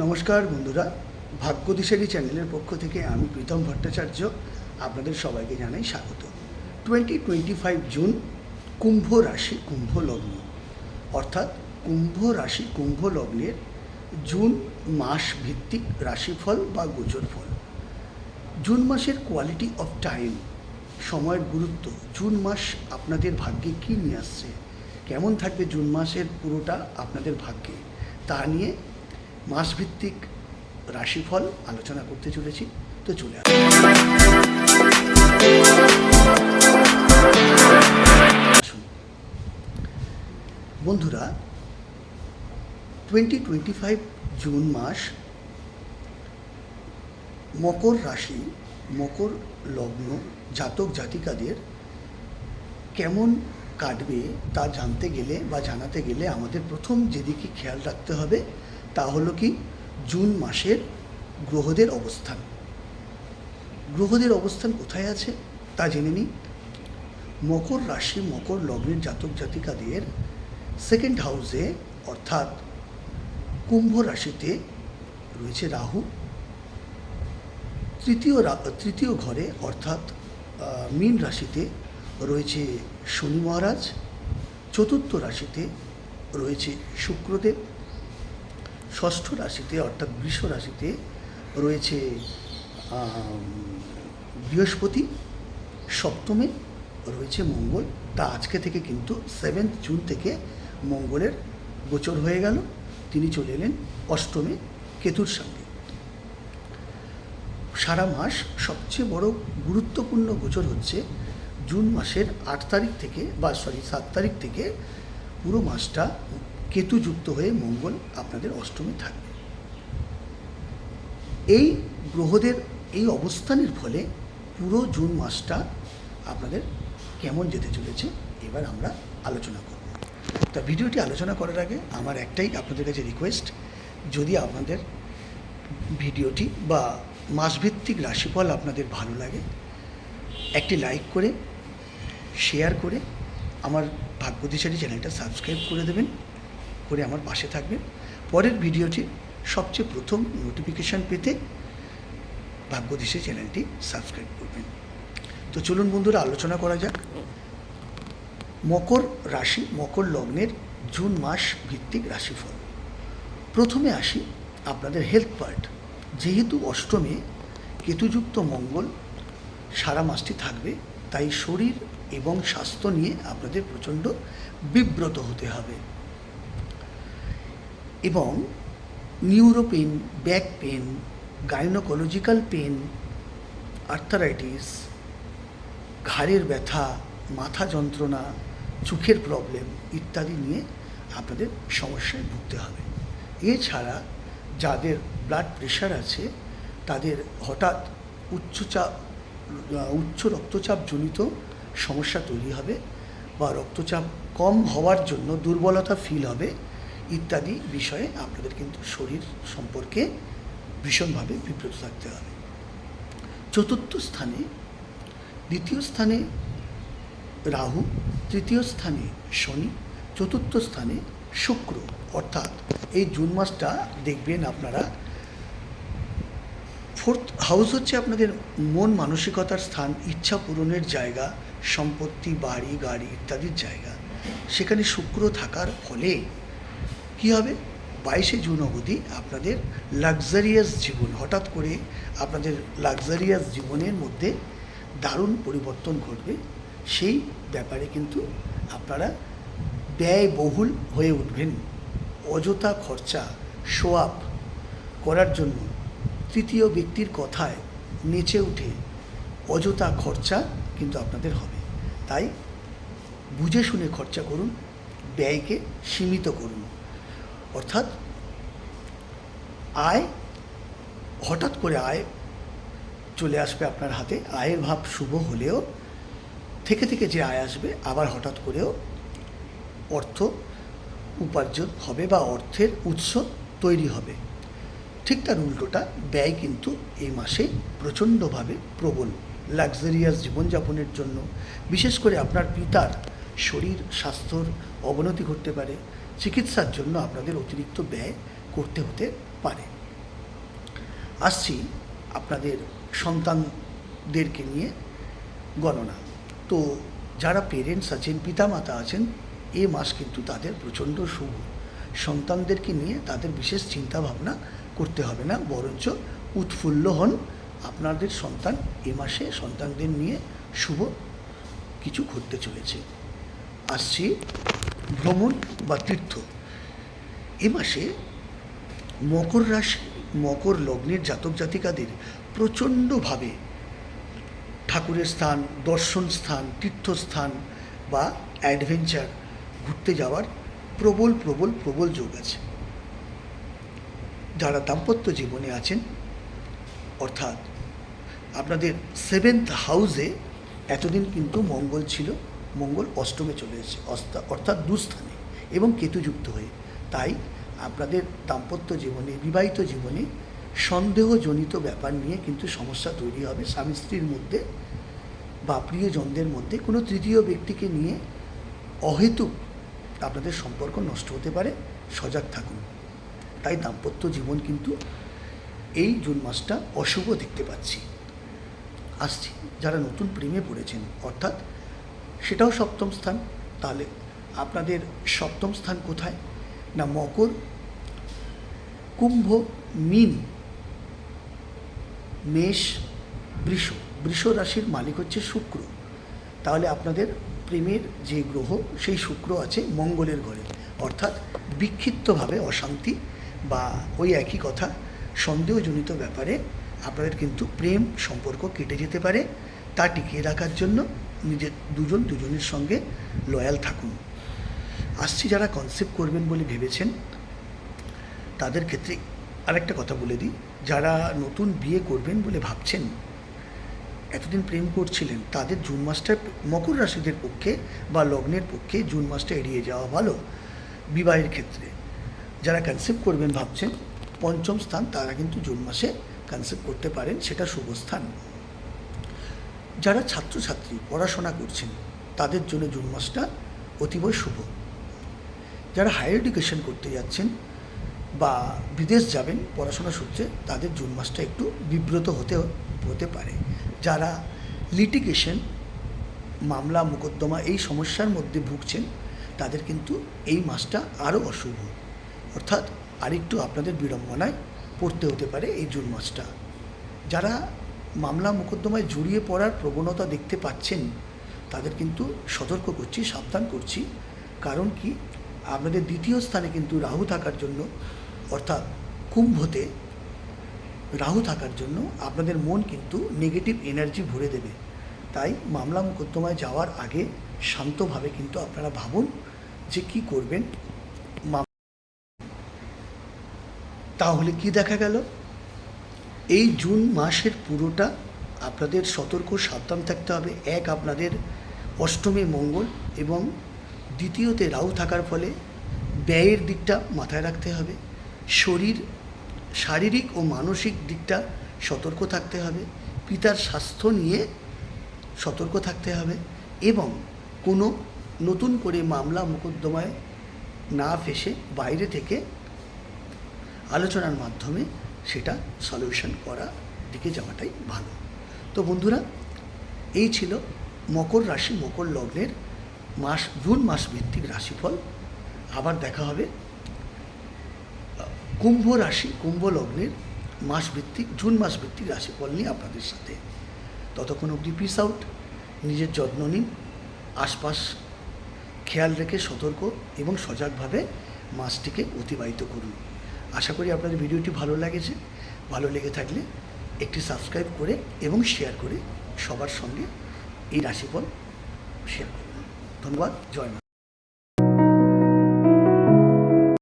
নমস্কার বন্ধুরা ভাগ্যদিশালী চ্যানেলের পক্ষ থেকে আমি প্রীতম ভট্টাচার্য আপনাদের সবাইকে জানাই স্বাগত। টোয়েন্টি টোয়েন্টি ফাইভ জুন, কুম্ভ রাশি, কুম্ভ লগ্ন। অর্থাৎ কুম্ভ রাশি, কুম্ভ লগ্নের জুন মাস ভিত্তিক রাশিফল বা গোচর ফল জুন মাসের কোয়ালিটি অফ টাইম সময়ের গুরুত্ব। জুন মাস আপনাদের ভাগ্যে কী নিয়ে আসছে? কেমন থাকবে জুন মাসের পুরোটা আপনাদের ভাগ্যে? তা নিয়ে মাসভিত্তিক রাশিফল আলোচনা করতে চলেছি, তো চলে। আসুন বন্ধুরা টোয়েন্টি টোয়েন্টি ফাইভ জুন মাস, মকর রাশি, মকর লগ্ন, জাতক জাতিকাদের কেমন কাটবে তা জানতে গেলে বা জানাতে গেলে আমাদের প্রথম যেদিকে খেয়াল রাখতে হবে তা হলো কি? জুন মাসের গ্রহদের অবস্থান। গ্রহদের অবস্থান কোথায় আছে? তা জেনে নিই। মকর রাশি, মকর লগ্নের জাতক জাতিকাদের সেকেন্ড হাউসে অর্থাৎ কুম্ভ রাশিতে রয়েছে রাহু। তৃতীয় তৃতীয় ঘরে, অর্থাৎ মীন রাশিতে রয়েছে শনি মহারাজ। চতুর্থ রাশিতে রয়েছে শুক্রদেব। ষষ্ঠ রাশিতে অর্থাৎ বৃষ রাশিতে রয়েছে বৃহস্পতি, সপ্তমে রয়েছে মঙ্গল। তা আজকে থেকে কিন্তু সেভেন্থ জুন থেকে মঙ্গলের গোচর হয়ে গেল। তিনি চলে এলেন অষ্টমে কেতুর সঙ্গে। সারা মাস সবচেয়ে বড় গুরুত্বপূর্ণ গোচর হচ্ছে জুন মাসের আট তারিখ থেকে বা সরি সাত তারিখ থেকে পুরো মাসটা কেতুযুক্ত হয়ে মঙ্গল আপনাদের অষ্টমে থাকবে। এই গ্রহদের এই অবস্থানের ফলে পুরো জুন মাসটা আপনাদের কেমন যেতে চলেছে, এবার আমরা আলোচনা করব। তা ভিডিওটি আলোচনা করার আগে আমার একটাই আপনাদের কাছে রিকোয়েস্ট যদি আপনাদের ভিডিওটি বা মাসভিত্তিক রাশিফল আপনাদের ভালো লাগে, একটি লাইক করে শেয়ার করে, আমার ভাগ্যদিশালী চ্যানেলটা সাবস্ক্রাইব করে দেবেন। করে আমার পাশে থাকবেন। পরের ভিডিওটি সবচেয়ে প্রথম নোটিফিকেশান পেতে ভাগ্যদিশে চ্যানেলটি সাবস্ক্রাইব করবেন। তো চলুন বন্ধুরা, আলোচনা করা যাক। মকর রাশি, মকর লগ্নের জুন মাস ভিত্তিক রাশিফল। প্রথমে আসি আপনাদের হেলথ পার্ট যেহেতু অষ্টমে কেতুযুক্ত মঙ্গল সারা মাসটি থাকবে, তাই শরীর এবং স্বাস্থ্য নিয়ে আপনাদের প্রচণ্ড বিব্রত হতে হবে। এবং neuro pain back pain gynaecological pain arthritis ঘাড়ের ব্যথা, মাথা যন্ত্রণা, চোখের প্রবলেম ইত্যাদি নিয়ে আপনাদের সমস্যায় ভুগতে হবে। এছাড়া যাদের ব্লাড প্রেশার আছে, তাদের হঠাৎ উচ্চচাপ উচ্চ রক্তচাপ জনিত সমস্যা তৈরি হবে বা রক্তচাপ কম হওয়ার জন্য দুর্বলতা ফিল হবে। ইত্যাদি বিষয়ে আপনাদের কিন্তু শরীর সম্পর্কে ভীষণভাবে বিব্রত থাকতে হবে। চতুর্থ স্থানে, দ্বিতীয় স্থানে রাহু, তৃতীয় স্থানে শনি, চতুর্থ স্থানে শুক্র। অর্থাৎ এই জুন মাসটা দেখবেন আপনারা, ফোর্থ হাউস হচ্ছে আপনাদের মন মানসিকতার স্থান, ইচ্ছা পূরণের জায়গা, সম্পত্তি, বাড়ি, গাড়ি ইত্যাদির জায়গা। সেখানে শুক্র থাকার ফলে কী হবে? বাইশে জুন অবধি আপনাদের লাক্সারিয়াস জীবন, হঠাৎ করে আপনাদের লাক্সারিয়াস জীবনের মধ্যে দারুণ পরিবর্তন ঘটবে। সেই ব্যাপারে কিন্তু আপনারা ব্যয়বহুল হয়ে উঠবেন। অযথা খরচা শো আপ করার জন্য তৃতীয় ব্যক্তির কথায় নেচে উঠে অযথা খরচা কিন্তু আপনাদের হবে। তাই বুঝে শুনে খরচা করুন, ব্যয়কে সীমিত করুন। অর্থাৎ আয়, হঠাৎ করে আয় চলে আসবে আপনার হাতে। আয়ের ভাব শুভ হলেও থেকে থেকে যে আয় আসবে, আবার হঠাৎ করেও অর্থ উপার্জন হবে বা অর্থের উৎস তৈরি হবে। ঠিক তার উল্টোটা, ব্যয় কিন্তু এই মাসে প্রচণ্ডভাবে প্রবল লাক্সারিয়াস জীবনযাপনের জন্য। বিশেষ করে আপনার পিতার শরীর, স্বাস্থ্যর অবনতি ঘটতে পারে চিকিৎসার জন্য আপনাদের অতিরিক্ত ব্যয় করতে হতে পারে। আসছি আপনাদের সন্তানদেরকে নিয়ে গণনা। তো যারা পেরেন্টস আছেন, পিতামাতা আছেন, এ মাস কিন্তু তাদের প্রচণ্ড শুভ। সন্তানদেরকে নিয়ে তাদের বিশেষ চিন্তা ভাবনা করতে হবে না, বরঞ্চ উৎফুল্ল হন আপনাদের সন্তান। এ মাসে সন্তানদের নিয়ে শুভ কিছু ঘটতে চলেছে। আসছি ভ্রমণ বা তীর্থ। এ মাসে মকর রাশি, মকর লগ্নের জাতক জাতিকাদের প্রচণ্ডভাবে ঠাকুরের স্থান, দর্শন স্থান, তীর্থস্থান বা অ্যাডভেঞ্চার ঘুরতে যাওয়ার প্রবল প্রবল প্রবল যোগ আছে। যারা দাম্পত্য জীবনে আছেন, অর্থাৎ আপনাদের সেভেন্থ হাউসে এতদিন কিন্তু মঙ্গল ছিল। মঙ্গল অষ্টমে চলে এসেছে অর্থাৎ দুস্থানে এবং কেতুযুক্ত হয়ে। তাই আপনাদের দাম্পত্য জীবনে, বিবাহিত জীবনে সন্দেহজনিত ব্যাপার নিয়ে কিন্তু সমস্যা তৈরি হবে। স্বামী স্ত্রীর মধ্যে বা প্রিয়জনদের মধ্যে কোনো তৃতীয় ব্যক্তিকে নিয়ে অহেতুক আপনাদের সম্পর্ক নষ্ট হতে পারে। সজাগ থাকুন। তাই দাম্পত্য জীবন কিন্তু এই জুন মাসটা অশুভ দেখতে পাচ্ছি। আসছি, যারা নতুন প্রেমে পড়েছেন, অর্থাৎ সেটাও সপ্তম স্থান। তাহলে আপনাদের সপ্তম স্থান কোথায়? না, মকর, কুম্ভ, মিন, মেষ, বৃষ। বৃষ রাশির মালিক হচ্ছে শুক্র। তাহলে আপনাদের প্রেমের যে গ্রহ, সেই শুক্র আছে মঙ্গলের ঘরে। অর্থাৎ বিক্ষিপ্তভাবে অশান্তি বা ওই একই কথা, সন্দেহজনিত ব্যাপারে আপনাদের কিন্তু প্রেম সম্পর্ক কেটে যেতে পারে। তা টিকিয়ে রাখার জন্য নিজের দুজন দুজনের সঙ্গে লয়াল থাকুন। আসছি যারা কনসেপ্ট করবেন বলে ভেবেছেন, তাদের ক্ষেত্রে আরেকটা কথা বলে দিই। যারা নতুন বিয়ে করবেন বলে ভাবছেন, এতদিন প্রেম করছিলেন, তাদের জুন মাসটা মকর রাশিদের পক্ষে বা লগ্নের পক্ষে জুন মাসটা এড়িয়ে যাওয়া ভালো বিবাহের ক্ষেত্রে। যারা কনসেপ্ট করবেন ভাবছেন, পঞ্চম স্থান তারা কিন্তু জুন মাসে কনসেপ্ট করতে পারেন, সেটা শুভ স্থান। যারা ছাত্রছাত্রী পড়াশোনা করছেন, তাদের জন্য জুন মাসটা অতীব শুভ। যারা হায়ার এডুকেশন করতে যাচ্ছেন বা বিদেশ যাবেন পড়াশোনা সূত্রে, তাদের জুন মাসটা একটু বিব্রত হতে হতে পারে। যারা লিটিগেশন মামলা, মোকদ্দমা এই সমস্যার মধ্যে ভুগছেন, তাদের কিন্তু এই মাসটা আরও অশুভ। অর্থাৎ আরেকটু আপনাদের বিড়ম্বনায় পড়তে হতে পারে এই জুন মাসটা। যারা মামলা মোকদ্দমায় জড়িয়ে পড়ার প্রবণতা দেখতে পাচ্ছেন। তাদের কিন্তু সতর্ক করছি, সাবধান করছি। কারণ কি? আপনাদের দ্বিতীয় স্থানে কিন্তু রাহু থাকার জন্য, অর্থাৎ কুম্ভতে রাহু থাকার জন্য আপনাদের মন কিন্তু নেগেটিভ এনার্জি ভরে দেবে। তাই মামলা মোকদ্দমায় যাওয়ার আগে শান্তভাবে কিন্তু আপনারা ভাবুন যে কি করবেন। তাহলে কি দেখা গেল? এই জুন মাসের পুরোটা আপনাদের সতর্ক, সাবধান থাকতে হবে। এক, আপনাদের অষ্টমী মঙ্গল এবং দ্বিতীয়তে রাহু থাকার ফলে ব্যয়ের দিকটা মাথায় রাখতে হবে। শরীর, শারীরিক ও মানসিক দিকটা সতর্ক থাকতে হবে। পিতার স্বাস্থ্য নিয়ে সতর্ক থাকতে হবে এবং কোনো নতুন করে মামলা মোকদ্দমায় না ফেসে বাইরে থেকে আলোচনার মাধ্যমে সেটা সলিউশন করা দিকে যাওয়াটাই ভালো। তো বন্ধুরা, এই ছিল মকর রাশি, মকর লগ্নের মাস, জুন মাস ভিত্তিক রাশিফল। আবার দেখা হবে কুম্ভ রাশি, কুম্ভ লগ্নের মাস ভিত্তিক, জুন মাস ভিত্তিক রাশিফল নিয়ে আপনাদের সাথে। ততক্ষণ অবধি পিস আউট নিজের যত্ন নিন, আশপাশ খেয়াল রেখে সতর্ক এবং সজাগভাবে মাসটিকে অতিবাহিত করুন। আশা করি আপনাদের ভিডিওটি ভালো লেগেছে। ভালো লেগে থাকলে একটি সাবস্ক্রাইব করে এবং শেয়ার করে সবার সঙ্গে এই রাশিফল শেয়ার করুন। ধন্যবাদ, জয়